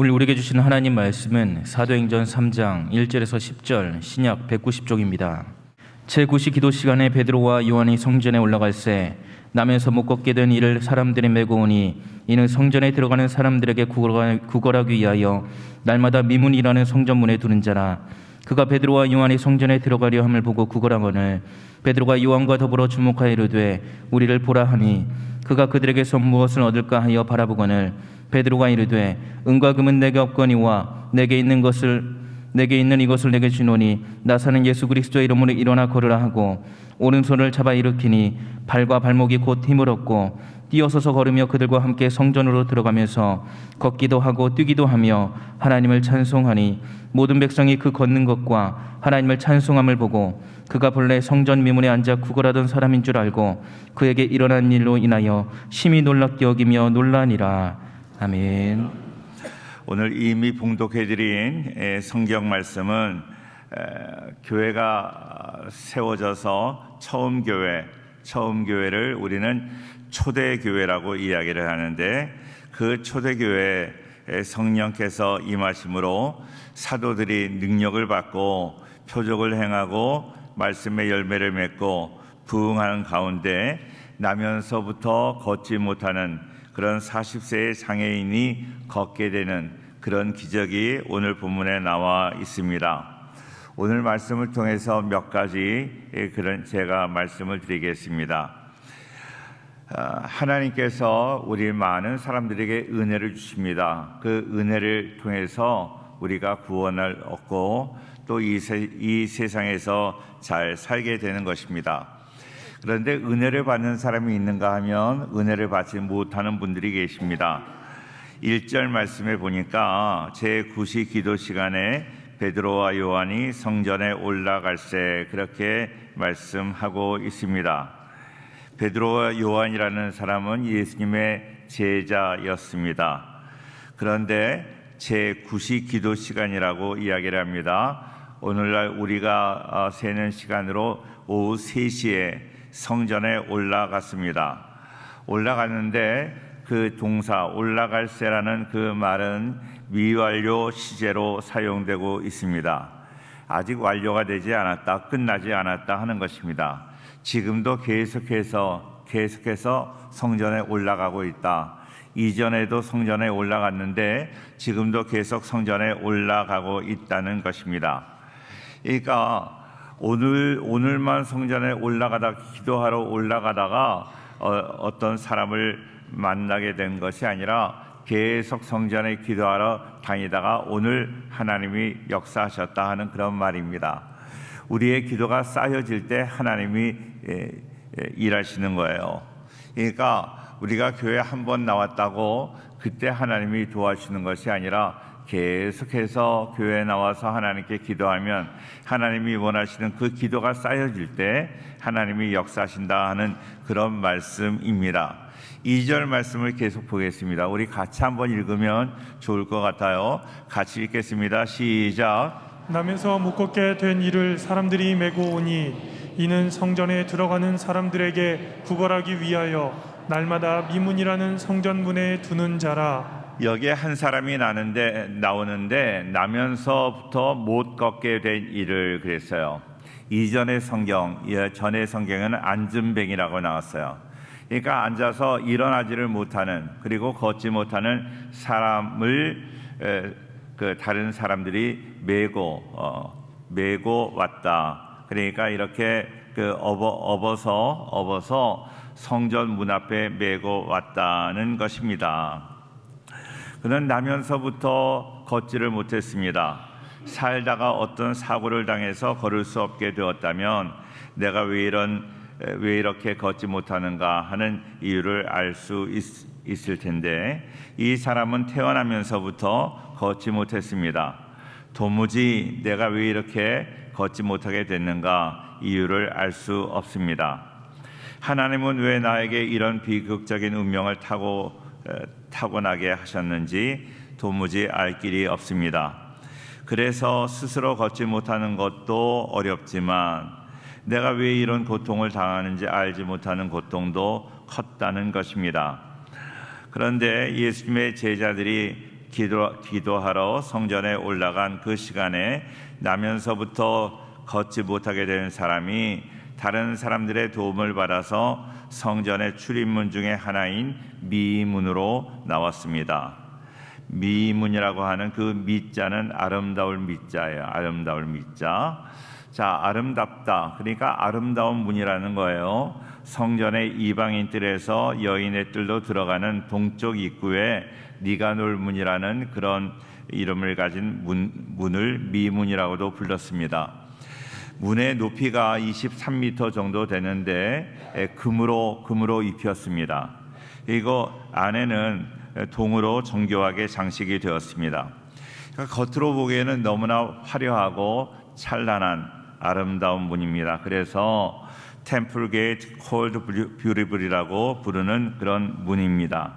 오늘 우리에게 주신 하나님 말씀은 사도행전 3장 1절에서 10절 신약 190쪽입니다. 제9시 기도 시간에 베드로와 요한이 성전에 올라갈 새 남에서 못 걷게 된 이를 사람들이 메고 오니 이는 성전에 들어가는 사람들에게 구걸하- 구걸하기 위하여 날마다 미문이라는 성전문에 두는 자라 그가 베드로와 요한이 성전에 들어가려 함을 보고 구걸하거늘 베드로가 요한과 더불어 주목하여 이르되 우리를 보라 하니 그가 그들에게서 무엇을 얻을까 하여 바라보거늘 베드로가 이르되 은과 금은 내게 없거니와 내게 있는 것을 내게 있는 이것을 내게 주노니 나 사는 예수 그리스도의 이름으로 일어나 걸으라 하고 오른손을 잡아 일으키니 발과 발목이 곧 힘을 얻고 뛰어서서 걸으며 그들과 함께 성전으로 들어가면서 걷기도 하고 뛰기도 하며 하나님을 찬송하니 모든 백성이 그 걷는 것과 하나님을 찬송함을 보고 그가 본래 성전 미문에 앉아 구걸하던 사람인 줄 알고 그에게 일어난 일로 인하여 심히 놀랍게 여기며 놀라니라 아멘. 오늘 이미 봉독해드린 에, 성경 말씀은 에, 교회가 세워져서 처음 교회, 처음 교회를 우리는 초대 교회라고 이야기를 하는데 그 초대 교회에 성령께서 임하심으로 사도들이 능력을 받고 표적을 행하고 말씀의 열매를 맺고 부흥하는 가운데 나면서부터 걷지 못하는 그런 40세의 장애인이 걷게 되는 그런 기적이 오늘 본문에 나와 있습니다. 오늘 말씀을 통해서 몇 가지 그런 제가 말씀을 드리겠습니다. 아, 하나님께서 우리 많은 사람들에게 은혜를 주십니다. 그 은혜를 통해서 우리가 구원을 얻고 또 이 세상에서 잘 살게 되는 것입니다. 그런데 은혜를 받는 사람이 있는가 하면 은혜를 받지 못하는 분들이 계십니다. 1절 말씀에 보니까 제9시 기도 시간에 베드로와 요한이 성전에 올라갈새 그렇게 말씀하고 있습니다. 베드로와 요한이라는 사람은 예수님의 제자였습니다. 그런데 제9시 기도 시간이라고 이야기를 합니다. 오늘날 우리가 세는 시간으로 오후 3시에 성전에 올라갔습니다. 올라갔는데 그 동사 올라갈새라는 그 말은 미완료 시제로 사용되고 있습니다. 아직 완료가 되지 않았다, 끝나지 않았다 하는 것입니다. 지금도 계속해서 계속해서 성전에 올라가고 있다. 이전에도 성전에 올라갔는데 지금도 계속 성전에 올라가고 있다는 것입니다. 그러니까 오늘 오늘만 성전에 올라가다 기도하러 올라가다가 어, 떤 사람을 만나게 된 것이 아니라 계속 성전에 기도하러 다니다가 오늘 하나님이 역사하셨다 하는 그런 말입니다. 우리의 기도가 쌓여질 때 하나님이 예, 예, 일하시는 거예요. 그러니까 우리가 교회 한 번 나왔다고 그때 하나님이 도와주는 것이 아니라 계속해서 교회에 나와서 하나님께 기도하면 하나님이 원하시는 그 기도가 쌓여질 때 하나님이 역사하신다 하는 그런 말씀입니다. 2절 말씀을 계속 보겠습니다. 우리 같이 한번 읽으면 좋을 것 같아요. 같이 읽겠습니다. 시작. 못 걷게 된 이를 사람들이 메고 오니 이는 성전에 들어가는 사람들에게 구걸하기 위하여 날마다 미문이라는 성전문에 두는 자라 여기에 한 사람이 나는데 나오는데 나면서부터 못 걷게 된 일을 그랬어요. 이전의 성경, 예, 전의 성경에는 앉은뱅이라고 나왔어요. 그러니까 앉아서 일어나지를 못하는 그리고 걷지 못하는 사람을 에, 그 다른 사람들이 메고 어, 메고 왔다. 그러니까 이렇게 그 업어 업어서 업어서 성전 문 앞에 메고 왔다는 것입니다. 그는 나면서부터 걷지를 못했습니다. 살다가 어떤 사고를 당해서 걸을 수 없게 되었다면 내가 왜 이런 왜 이렇게 걷지 못하는가 하는 이유를 알 수 있을 텐데 이 사람은 태어나면서부터 걷지 못했습니다. 도무지 내가 왜 이렇게 걷지 못하게 됐는가 이유를 알 수 없습니다. 하나님은 왜 나에게 이런 비극적인 운명을 타고 타고나게 하셨는지 도무지 알 길이 없습니다. 그래서 스스로 걷지 못하는 것도 어렵지만 내가 왜 이런 고통을 당하는지 알지 못하는 고통도 컸다는 것입니다. 그런데 예수님의 제자들이 기도, 기도하러 성전에 올라간 그 시간에 나면서부터 걷지 못하게 된 사람이 다른 사람들의 도움을 받아서 성전의 출입문 중에 하나인 미문으로 나왔습니다. 미문이라고 하는 그 미자는 아름다울 미자예요. 아름다울 미자. 자, 아름답다. 그러니까 아름다운 문이라는 거예요. 성전의 이방인 뜰에서 여인의 뜰로 들어가는 동쪽 입구에 니가놀 문이라는 그런 이름을 가진 문, 문을 미문이라고도 불렀습니다. 문의 높이가 23m 정도 되는데 에, 금으로 금으로 입혔습니다. 이거 안에는 동으로 정교하게 장식이 되었습니다. 그러니까 겉으로 보기에는 너무나 화려하고 찬란한 아름다운 문입니다. 그래서 템플 게이트 콜드 뷰리블이라고 부르는 그런 문입니다.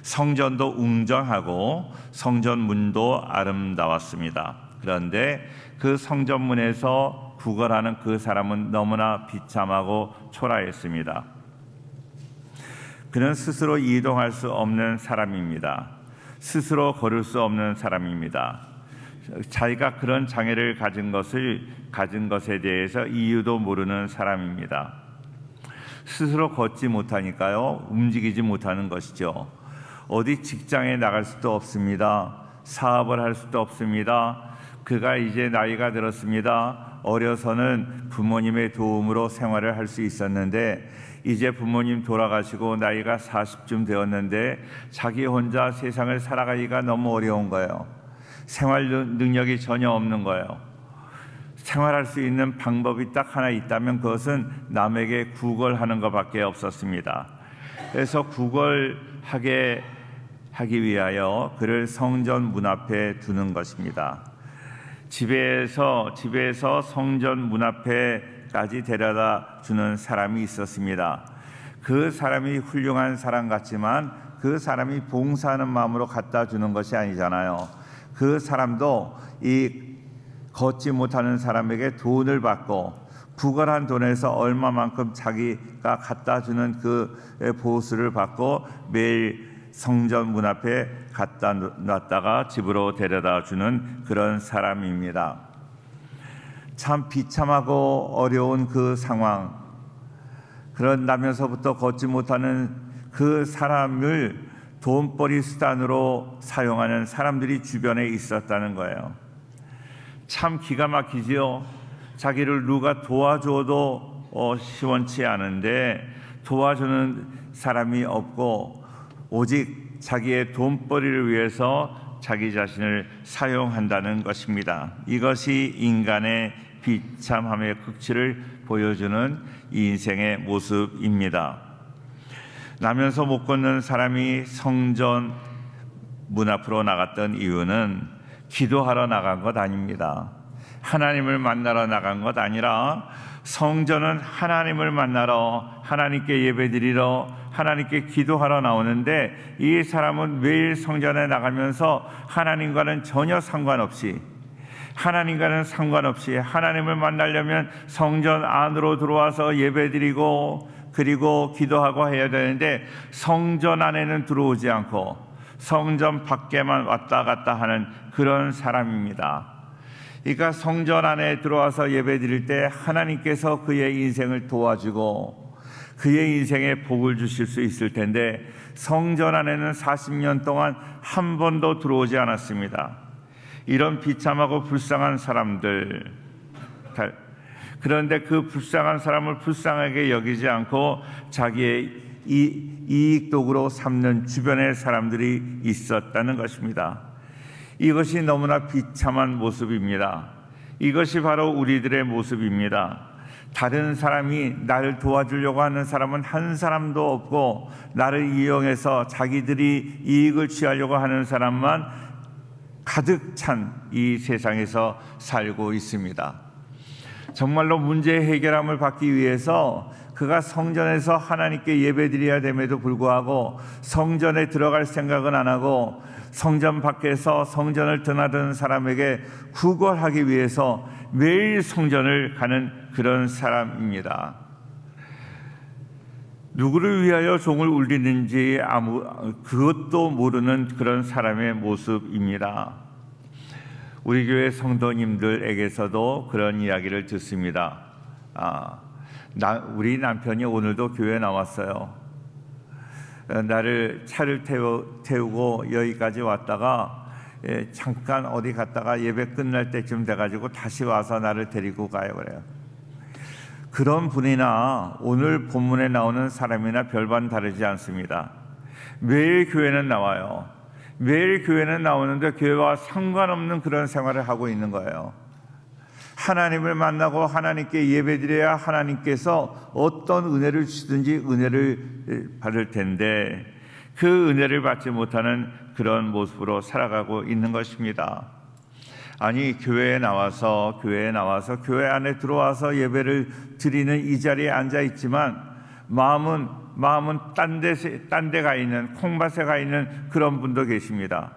성전도 웅장하고 성전 문도 아름다웠습니다. 그런데 그 성전문에서 구걸하는 그 사람은 너무나 비참하고 초라했습니다. 그는 스스로 이동할 수 없는 사람입니다. 스스로 걸을 수 없는 사람입니다. 자기가 그런 장애를 가진 것을 가진 것에 대해서 이유도 모르는 사람입니다. 스스로 걷지 못하니까요, 움직이지 못하는 것이죠. 어디 직장에 나갈 수도 없습니다. 사업을 할 수도 없습니다. 그가 이제 나이가 들었습니다. 어려서는 부모님의 도움으로 생활을 할 수 있었는데 이제 부모님 돌아가시고 나이가 40쯤 되었는데 자기 혼자 세상을 살아가기가 너무 어려운 거예요. 생활 능력이 전혀 없는 거예요. 생활할 수 있는 방법이 딱 하나 있다면 그것은 남에게 구걸하는 것밖에 없었습니다. 그래서 구걸하게 하기 위하여 그를 성전 문 앞에 두는 것입니다. 집에서 집에서 성전 문 앞에까지 데려다 주는 사람이 있었습니다. 그 사람이 훌륭한 사람 같지만 그 사람이 봉사하는 마음으로 갖다 주는 것이 아니잖아요. 그 사람도 이 걷지 못하는 사람에게 돈을 받고 구걸한 돈에서 얼마만큼 자기가 갖다 주는 그 보수를 받고 매일 성전 문 앞에 갖다 놨다가 집으로 데려다 주는 그런 사람입니다. 참 비참하고 어려운 그 상황, 그런다면서부터 걷지 못하는 그 사람을 돈벌이 수단으로 사용하는 사람들이 주변에 있었다는 거예요. 참 기가 막히지요. 자기를 누가 도와줘도 어, 시원치 않은데 도와주는 사람이 없고 오직 자기의 돈벌이를 위해서 자기 자신을 사용한다는 것입니다. 이것이 인간의 비참함의 극치를 보여주는 인생의 모습입니다. 나면서 못 걷는 사람이 성전 문 앞으로 나갔던 이유는 기도하러 나간 것 아닙니다. 하나님을 만나러 나간 것 아니라 성전은 하나님을 만나러 하나님께 예배드리러 하나님께 기도하러 나오는데 이 사람은 매일 성전에 나가면서 하나님과는 전혀 상관없이 하나님과는 상관없이 하나님을 만나려면 성전 안으로 들어와서 예배드리고 그리고 기도하고 해야 되는데 성전 안에는 들어오지 않고 성전 밖에만 왔다 갔다 하는 그런 사람입니다. 그러니까 성전 안에 들어와서 예배드릴 때 하나님께서 그의 인생을 도와주고 그의 인생에 복을 주실 수 있을 텐데 성전 안에는 40년 동안 한 번도 들어오지 않았습니다. 이런 비참하고 불쌍한 사람들 그런데 그 불쌍한 사람을 불쌍하게 여기지 않고 자기의 이, 이익 도구로 삼는 주변의 사람들이 있었다는 것입니다. 이것이 너무나 비참한 모습입니다. 이것이 바로 우리들의 모습입니다. 다른 사람이 나를 도와주려고 하는 사람은 한 사람도 없고 나를 이용해서 자기들이 이익을 취하려고 하는 사람만 가득 찬 이 세상에서 살고 있습니다. 정말로 문제 해결함을 받기 위해서 그가 성전에서 하나님께 예배드려야 됨에도 불구하고 성전에 들어갈 생각은 안 하고 성전 밖에서 성전을 드나드는 사람에게 구걸하기 위해서 매일 성전을 가는 그런 사람입니다. 누구를 위하여 종을 울리는지 아무 그것도 모르는 그런 사람의 모습입니다. 우리 교회 성도님들에게서도 그런 이야기를 듣습니다. 아, 나, 우리 남편이 오늘도 교회 나왔어요. 어, 나를 차를 태우, 태우고 여기까지 왔다가 예, 잠깐 어디 갔다가 예배 끝날 때쯤 돼가지고 다시 와서 나를 데리고 가요 그래요. 그런 분이나 오늘 본문에 나오는 사람이나 별반 다르지 않습니다. 매일 교회는 나와요. 매일 교회는 나오는데 교회와 상관없는 그런 생활을 하고 있는 거예요. 하나님을 만나고 하나님께 예배드려야 하나님께서 어떤 은혜를 주시든지 은혜를 받을 텐데 그 은혜를 받지 못하는 그런 모습으로 살아가고 있는 것입니다. 아니 교회에 나와서 교회에 나와서 교회 안에 들어와서 예배를 드리는 이 자리에 앉아 있지만 마음은 마음은 딴데 가 있는 콩밭에 가 있는 그런 분도 계십니다.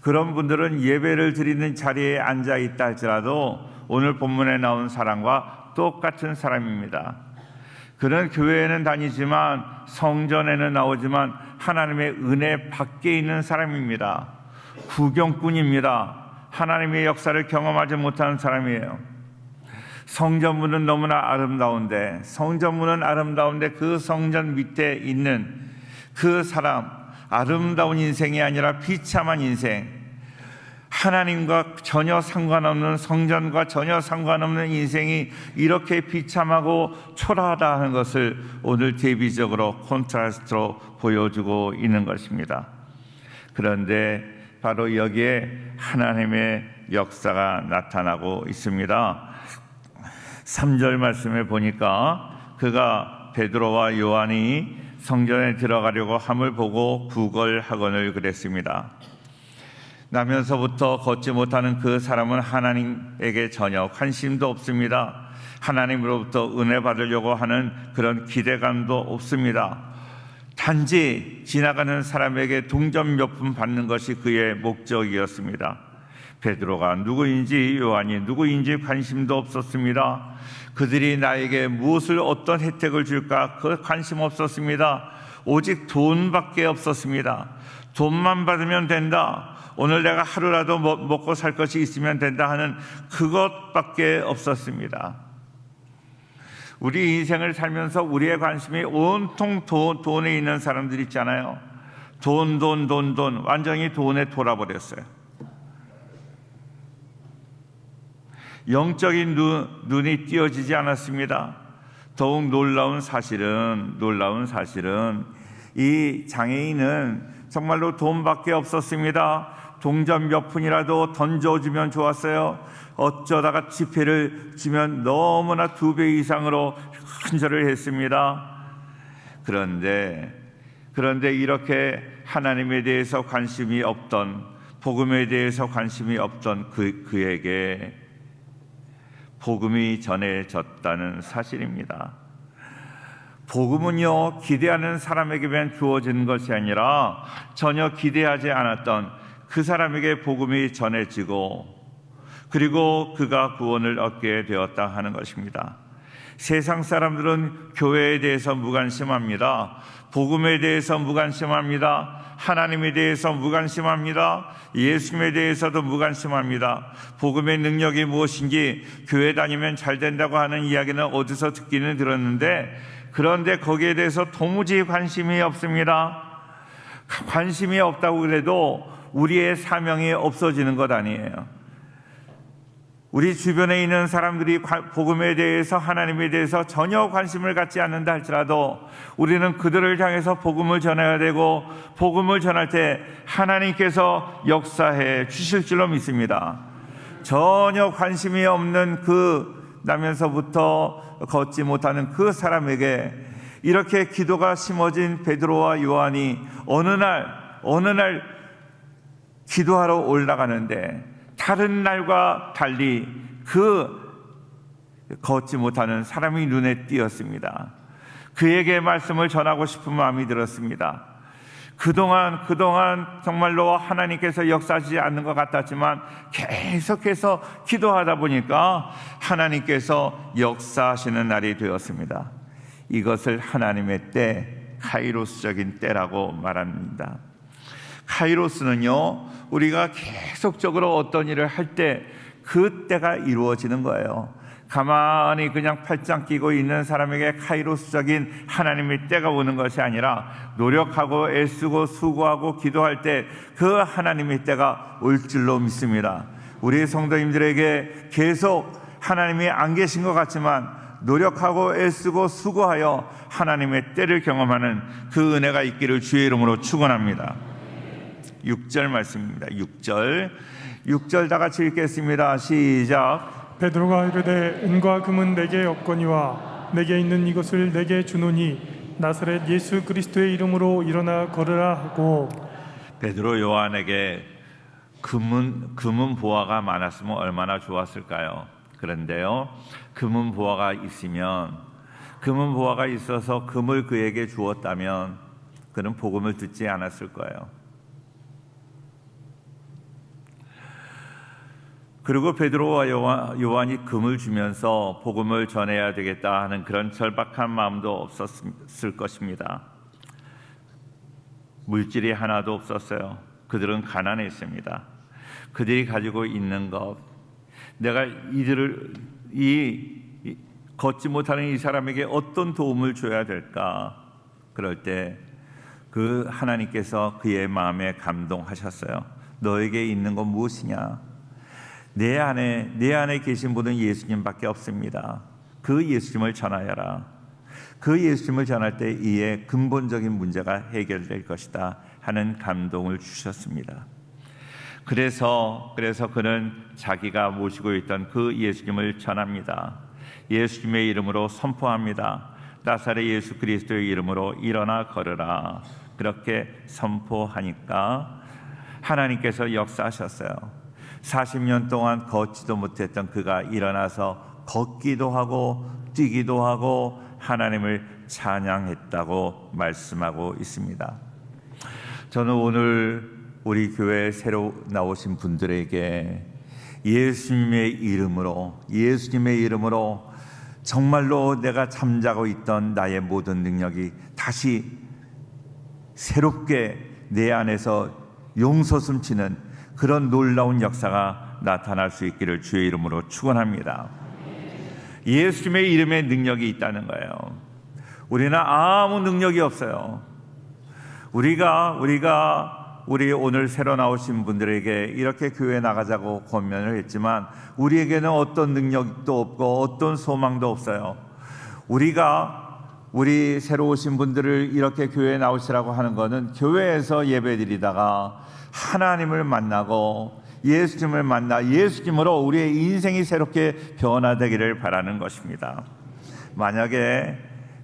그런 분들은 예배를 드리는 자리에 앉아 있다 할지라도 오늘 본문에 나온 사람과 똑같은 사람입니다. 그는 교회에는 다니지만 성전에는 나오지만 하나님의 은혜 밖에 있는 사람입니다. 구경꾼입니다. 하나님의 역사를 경험하지 못하는 사람이에요. 성전문은 너무나 아름다운데 성전문은 아름다운데 그 성전 밑에 있는 그 사람 아름다운 인생이 아니라 비참한 인생 하나님과 전혀 상관없는 성전과 전혀 상관없는 인생이 이렇게 비참하고 초라하다 하는 것을 오늘 대비적으로 콘트라스트로 보여주고 있는 것입니다. 그런데 바로 여기에 하나님의 역사가 나타나고 있습니다. 3절 말씀에 보니까 그가 베드로와 요한이 성전에 들어가려고 함을 보고 구걸하거늘 그랬습니다. 나면서부터 걷지 못하는 그 사람은 하나님에게 전혀 관심도 없습니다. 하나님으로부터 은혜 받으려고 하는 그런 기대감도 없습니다. 단지 지나가는 사람에게 동전 몇 푼 받는 것이 그의 목적이었습니다. 베드로가 누구인지 요한이 누구인지 관심도 없었습니다. 그들이 나에게 무엇을 어떤 혜택을 줄까 그 관심 없었습니다. 오직 돈밖에 없었습니다. 돈만 받으면 된다. 오늘 내가 하루라도 먹고 살 것이 있으면 된다 하는 그것밖에 없었습니다. 우리 인생을 살면서 우리의 관심이 온통 돈, 돈에 있는 사람들 있잖아요. 돈, 돈, 돈, 돈. 완전히 돈에 돌아버렸어요. 영적인 눈, 눈이 띄어지지 않았습니다. 더욱 놀라운 사실은, 놀라운 사실은 이 장애인은 정말로 돈밖에 없었습니다. 동전 몇 푼이라도 던져주면 좋았어요. 어쩌다가 지폐를 주면 너무나 두 배 이상으로 큰절을 했습니다. 그런데 그런데 이렇게 하나님에 대해서 관심이 없던 복음에 대해서 관심이 없던 그 그에게 복음이 전해졌다는 사실입니다. 복음은요, 기대하는 사람에게만 주어지는 것이 아니라 전혀 기대하지 않았던 그 사람에게 복음이 전해지고 그리고 그가 구원을 얻게 되었다 하는 것입니다. 세상 사람들은 교회에 대해서 무관심합니다. 복음에 대해서 무관심합니다. 하나님에 대해서 무관심합니다. 예수님에 대해서도 무관심합니다. 복음의 능력이 무엇인지 교회 다니면 잘 된다고 하는 이야기는 어디서 듣기는 들었는데 그런데 거기에 대해서 도무지 관심이 없습니다. 관심이 없다고 그래도 우리의 사명이 없어지는 것 아니에요. 우리 주변에 있는 사람들이 복음에 대해서 하나님에 대해서 전혀 관심을 갖지 않는다 할지라도 우리는 그들을 향해서 복음을 전해야 되고 복음을 전할 때 하나님께서 역사해 주실 줄로 믿습니다. 전혀 관심이 없는 그 나면서부터 걷지 못하는 그 사람에게 이렇게 기도가 심어진 베드로와 요한이 어느 날 어느 날 기도하러 올라가는데 다른 날과 달리 그 걷지 못하는 사람이 눈에 띄었습니다. 그에게 말씀을 전하고 싶은 마음이 들었습니다. 그동안, 그동안 정말로 하나님께서 역사하지 않는 것 같았지만 계속해서 기도하다 보니까 하나님께서 역사하시는 날이 되었습니다. 이것을 하나님의 때, 카이로스적인 때라고 말합니다. 카이로스는요, 우리가 계속적으로 어떤 일을 할 때 그 때가 이루어지는 거예요. 가만히 그냥 팔짱 끼고 있는 사람에게 카이로스적인 하나님의 때가 오는 것이 아니라 노력하고 애쓰고 수고하고 기도할 때 그 하나님의 때가 올 줄로 믿습니다. 우리 성도님들에게 계속 하나님이 안 계신 것 같지만 노력하고 애쓰고 수고하여 하나님의 때를 경험하는 그 은혜가 있기를 주의 이름으로 축원합니다. 6절 말씀입니다. 6절. 6절 다 같이 읽겠습니다. 시작. 베드로가 이르되 은과 금은 내게 없거니와 내게 있는 이것을 내게 주노니 나사렛 예수 그리스도의 이름으로 일어나 걸으라 하고 베드로 요한에게 금은 금은 보화가 많았으면 얼마나 좋았을까요? 그런데요. 금은 보화가 있으면 금은 보화가 있어서 금을 그에게 주었다면 그는 복음을 듣지 않았을 거예요. 그리고 베드로와 요한, 요한이 금을 주면서 복음을 전해야 되겠다 하는 그런 절박한 마음도 없었을 것입니다. 물질이 하나도 없었어요. 그들은 가난했습니다. 그들이 가지고 있는 것, 내가 이들을 이, 이 걷지 못하는 이 사람에게 어떤 도움을 줘야 될까? 그럴 때 그 하나님께서 그의 마음에 감동하셨어요. 너에게 있는 건 무엇이냐? 내 안에 내 안에 계신 분은 예수님밖에 없습니다. 그 예수님을 전하여라. 그 예수님을 전할 때 이에 근본적인 문제가 해결될 것이다 하는 감동을 주셨습니다. 그래서 그래서 그는 자기가 모시고 있던 그 예수님을 전합니다. 예수님의 이름으로 선포합니다. 나사렛 예수 그리스도의 이름으로 일어나 걸으라. 그렇게 선포하니까 하나님께서 역사하셨어요. 40년 동안 걷지도 못했던 그가 일어나서 걷기도 하고 뛰기도 하고 하나님을 찬양했다고 말씀하고 있습니다. 저는 오늘 우리 교회에 새로 나오신 분들에게 예수님의 이름으로 예수님의 이름으로 정말로 내가 잠자고 있던 나의 모든 능력이 다시 새롭게 내 안에서 용서 숨치는 그런 놀라운 역사가 나타날 수 있기를 주의 이름으로 축원합니다. 예수님의 이름에 능력이 있다는 거예요. 우리는 아무 능력이 없어요. 우리가 우리가 우리 오늘 새로 나오신 분들에게 이렇게 교회 나가자고 권면을 했지만 우리에게는 어떤 능력도 없고 어떤 소망도 없어요. 우리가 우리 새로 오신 분들을 이렇게 교회에 나오시라고 하는 것은 교회에서 예배드리다가 하나님을 만나고 예수님을 만나 예수님으로 우리의 인생이 새롭게 변화되기를 바라는 것입니다. 만약에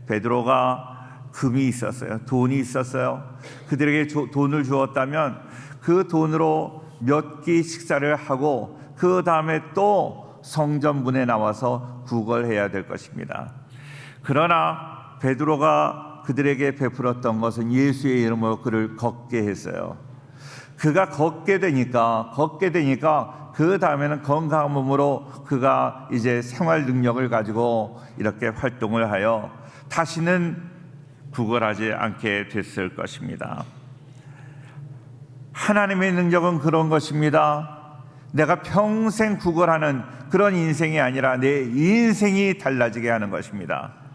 베드로가 금이 있었어요. 돈이 있었어요. 그들에게 조, 돈을 주었다면 그 돈으로 몇 끼 식사를 하고 그 다음에 또 성전문에 나와서 구걸해야 될 것입니다. 그러나 베드로가 그들에게 베풀었던 것은 예수의 이름으로 그를 걷게 했어요. 그가 걷게 되니까 걷게 되니까 그 다음에는 건강한 몸으로 그가 이제 생활 능력을 가지고 이렇게 활동을 하여 다시는 구걸하지 않게 됐을 것입니다. 하나님의 능력은 그런 것입니다. 내가 평생 구걸하는 그런 인생이 아니라 내 인생이 달라지게 하는 것입니다.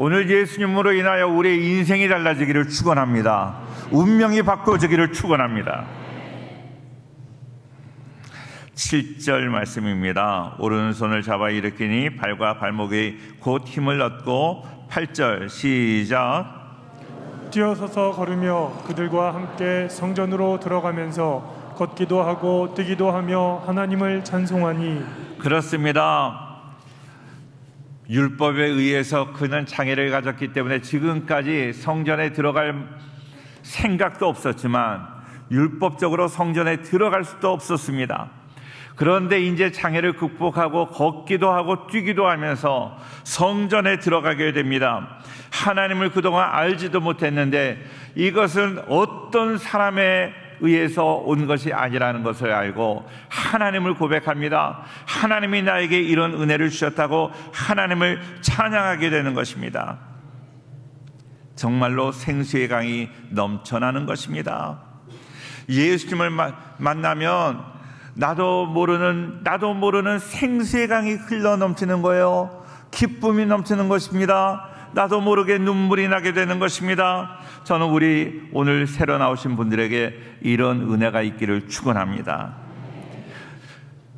오늘 예수님으로 인하여 우리의 인생이 달라지기를 축원합니다. 운명이 바꿔지기를 축원합니다. 7절 말씀입니다. 오른손을 잡아 일으키니 발과 발목에 곧 힘을 얻고 8절 시작 뛰어서서 걸으며 그들과 함께 성전으로 들어가면서 걷기도 하고 뛰기도 하며 하나님을 찬송하니 그렇습니다. 율법에 의해서 그는 장애를 가졌기 때문에 지금까지 성전에 들어갈 생각도 없었지만 율법적으로 성전에 들어갈 수도 없었습니다. 그런데 이제 장애를 극복하고 걷기도 하고 뛰기도 하면서 성전에 들어가게 됩니다. 하나님을 그동안 알지도 못했는데 이것은 어떤 사람의 의해서 온 것이 아니라는 것을 알고 하나님을 고백합니다. 하나님이 나에게 이런 은혜를 주셨다고 하나님을 찬양하게 되는 것입니다. 정말로 생수의 강이 넘쳐나는 것입니다. 예수님을 마- 만나면 나도 모르는 나도 모르는 생수의 강이 흘러 넘치는 거예요. 기쁨이 넘치는 것입니다. 나도 모르게 눈물이 나게 되는 것입니다. 저는 우리 오늘 새로 나오신 분들에게 이런 은혜가 있기를 축원합니다.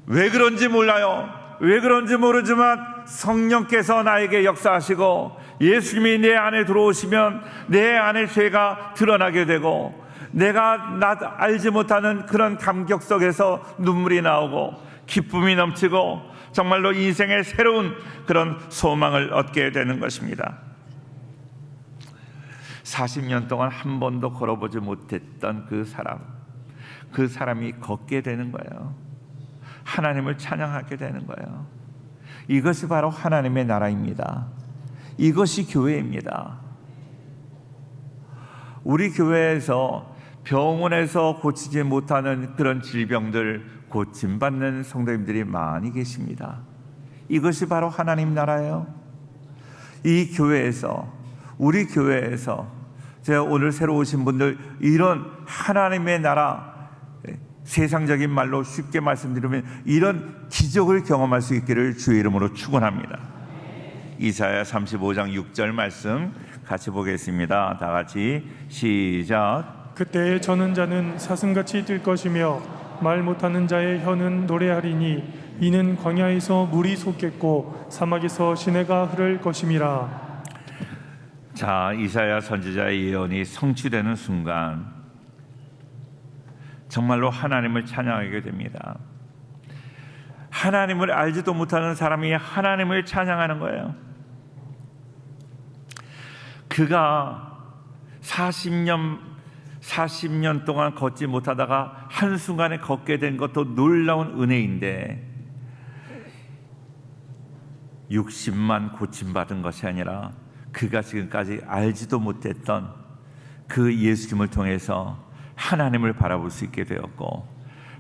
왜 그런지 몰라요. 왜 그런지 모르지만 성령께서 나에게 역사하시고 예수님이 내 안에 들어오시면 내 안에 죄가 드러나게 되고 내가 나 알지 못하는 그런 감격 속에서 눈물이 나오고 기쁨이 넘치고 정말로 인생의 새로운 그런 소망을 얻게 되는 것입니다. 40년 동안 한 번도 걸어보지 못했던 그 사람, 그 사람이 걷게 되는 거예요. 하나님을 찬양하게 되는 거예요. 이것이 바로 하나님의 나라입니다. 이것이 교회입니다. 우리 교회에서 병원에서 고치지 못하는 그런 질병들 고침받는 성도님들이 많이 계십니다. 이것이 바로 하나님 나라예요. 이 교회에서 우리 교회에서 제가 오늘 새로 오신 분들 이런 하나님의 나라 세상적인 말로 쉽게 말씀드리면 이런 기적을 경험할 수 있기를 주의 이름으로 축원합니다. 이사야 35장 6절 말씀 같이 보겠습니다. 다 같이 시작. 그때에 저는 자는 사슴같이 뛸 것이며 말 못하는 자의 혀는 노래하리니 이는 광야에서 물이 솟겠고 사막에서 시내가 흐를 것임이라 자, 이사야 선지자의 예언이 성취되는 순간 정말로 하나님을 찬양하게 됩니다. 하나님을 알지도 못하는 사람이 하나님을 찬양하는 거예요. 그가 40년 40년 동안 걷지 못하다가 한순간에 걷게 된 것도 놀라운 은혜인데 60만 고침받은 것이 아니라 그가 지금까지 알지도 못했던 그 예수님을 통해서 하나님을 바라볼 수 있게 되었고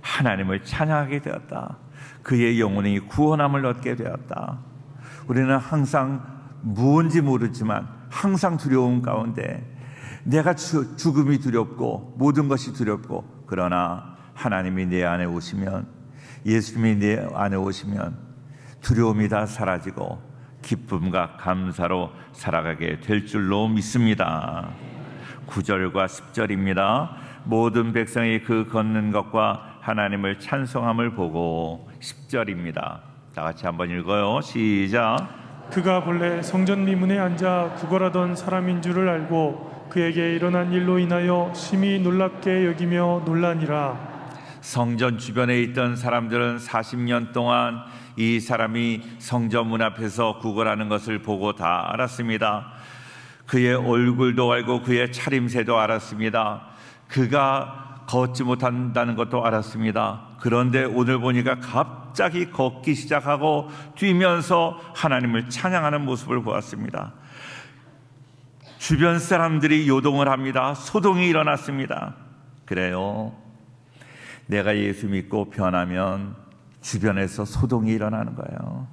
하나님을 찬양하게 되었다. 그의 영혼이 구원함을 얻게 되었다. 우리는 항상 무언지 모르지만 항상 두려움 가운데 내가 주- 죽음이 두렵고 모든 것이 두렵고 그러나 하나님이 내 안에 오시면 예수님이 내 안에 오시면 두려움이 다 사라지고 기쁨과 감사로 살아가게 될 줄로 믿습니다. 9절과 10절입니다. 모든 백성이 그 걷는 것과 하나님을 찬송함을 보고 10절입니다. 다 같이 한번 읽어요. 시작. 그가 본래 성전 미문에 앉아 구걸하던 사람인 줄을 알고 그에게 일어난 일로 인하여 심히 놀랍게 여기며 놀라니라 성전 주변에 있던 사람들은 40년 동안 이 사람이 성전 문 앞에서 구걸하는 것을 보고 다 알았습니다. 그의 얼굴도 알고 그의 차림새도 알았습니다. 그가 걷지 못한다는 것도 알았습니다. 그런데 오늘 보니까 갑자기 걷기 시작하고 뛰면서 하나님을 찬양하는 모습을 보았습니다. 주변 사람들이 요동을 합니다. 소동이 일어났습니다. 그래요. 내가 예수 믿고 변하면 주변에서 소동이 일어나는 거예요.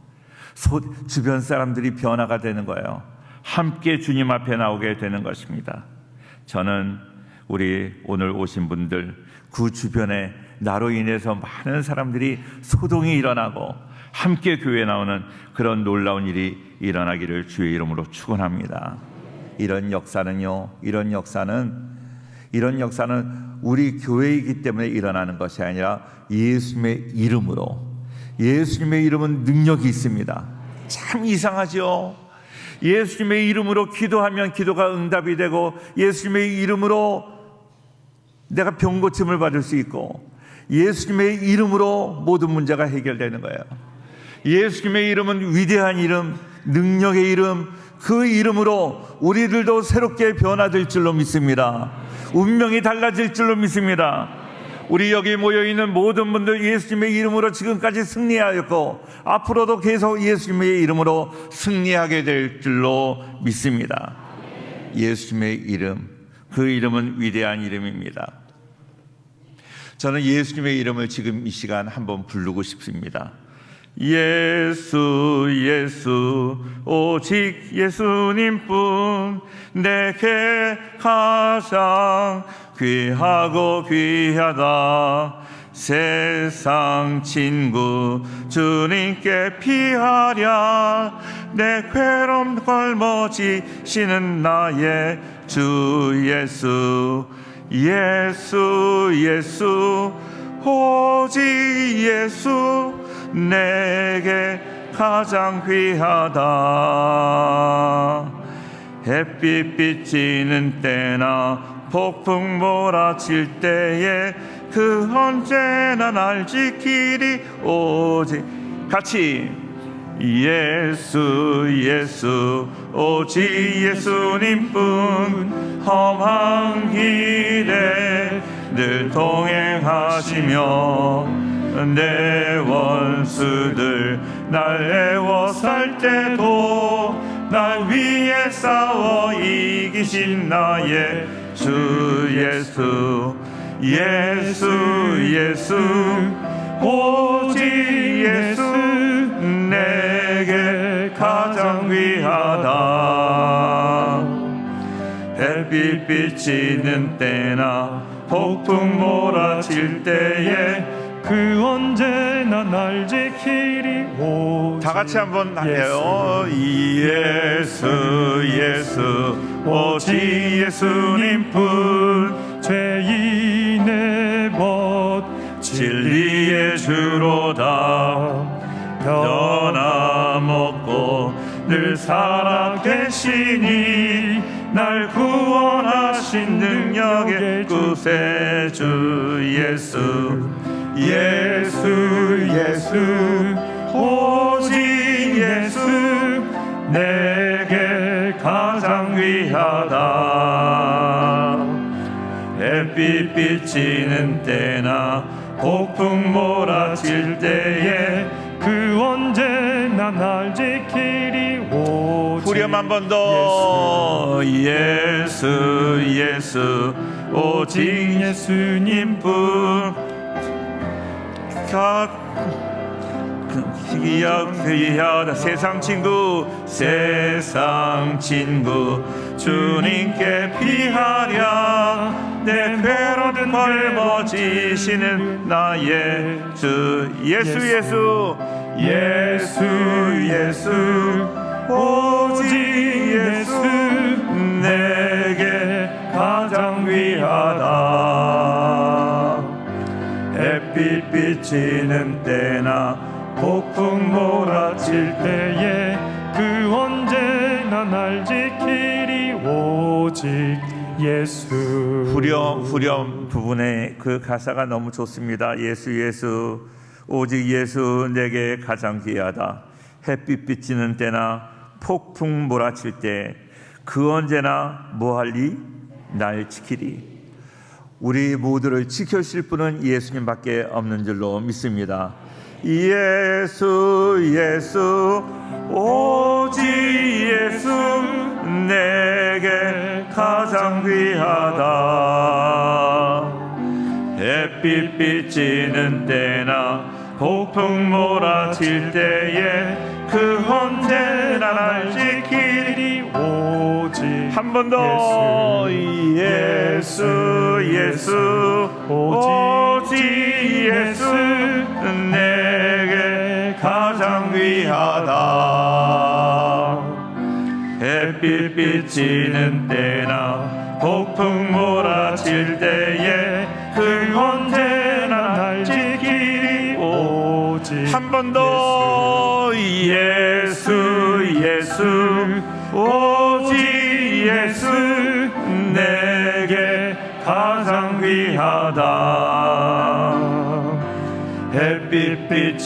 소, 주변 사람들이 변화가 되는 거예요. 함께 주님 앞에 나오게 되는 것입니다. 저는 우리 오늘 오신 분들 그 주변에 나로 인해서 많은 사람들이 소동이 일어나고 함께 교회 에 나오는 그런 놀라운 일이 일어나기를 주의 이름으로 축원합니다. 이런 역사는요. 이런 역사는 이런 역사는 우리 교회이기 때문에 일어나는 것이 아니라 예수님의 이름으로 예수님의 이름은 능력이 있습니다. 참 이상하죠. 예수님의 이름으로 기도하면 기도가 응답이 되고 예수님의 이름으로 내가 병 고침을 받을 수 있고 예수님의 이름으로 모든 문제가 해결되는 거예요. 예수님의 이름은 위대한 이름, 능력의 이름, 그 이름으로 우리들도 새롭게 변화될 줄로 믿습니다. 운명이 달라질 줄로 믿습니다. 우리 여기 모여 있는 모든 분들 예수님의 이름으로 지금까지 승리하였고 앞으로도 계속 예수님의 이름으로 승리하게 될 줄로 믿습니다. 예수님의 이름, 그 이름은 위대한 이름입니다. 저는 예수님의 이름을 지금 이 시간 한번 부르고 싶습니다. 예수 예수 오직 예수님뿐 내게 가장 귀하고 귀하다. 세상 친구 주님께 피하랴. 내 괴로움 걸머지시는 나의 주 예수 예수 예수 오직 예수 내게 가장 귀하다. 햇빛 비치는 때나 폭풍 몰아칠 때에 그 언제나 날 지키리 오직 같이. 예수 예수 오직 예수님뿐 험한 길에 늘 동행하시며 내 원수들 날 애워살 때도 날 위해 싸워 이기신 나의 주 예수 예수 예수 오직 예수 내게 가장 귀하다. 햇빛 비치는 때나 폭풍 몰아칠 때에 그 언제나 날 지키리 오직 다 같이 한번 해요. 예수 예수 오직 예수님뿐. 죄인의 벗 진리의 주로다. 변함없고 늘 살아계시니 날 구원하신 능력의 구세주 예수 예수 예수 오직 예수 내게 가장 귀하다. 햇빛 비치는 때나 폭풍 몰아칠 때에 그 언제나 날 지키리 오직 후렴 한 번 더. 예수 예수 오직 예수님뿐 귀하다 세상 친구 세상 친구 주님께 피하랴. 내 괴로운 걸머지시는 나의 주 예수 예수 예수 예수. 오직 예수 내게 가장 귀하다 비치는 때나 폭풍 몰아칠 때에 그 언제나 날 지키리 오직 예수 후렴 후렴 부분의 그 가사가 너무 좋습니다. 예수 예수 오직 예수 내게 가장 귀하다. 햇빛 비치는 때나 폭풍 몰아칠 때 그 언제나 뭐할리 날 지키리. 우리 모두를 지켜주실 분은 예수님밖에 없는 줄로 믿습니다. 예수 예수 오직 예수 내게 가장 귀하다 햇빛 비치는 때나 폭풍 몰아칠 때에 그날 지키리 오직 한 번 더. 예수 예수 오직 예수 내게 가장 귀하다. 햇빛 비치는 때나 폭풍 몰아칠 때에 그 언제나 날 지키리. 오직 한 번 더. 예수. 예수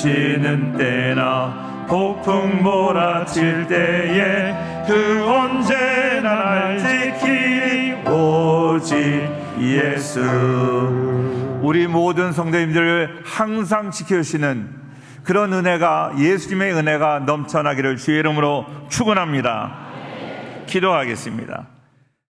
비치는 때나 폭풍 몰아칠 때에 그 언제나 날 지키리 오직 예수 우리 모든 성도님들을 항상 지켜주시는 그런 은혜가 예수님의 은혜가 넘쳐나기를 주의 이름으로 축원합니다. 기도하겠습니다.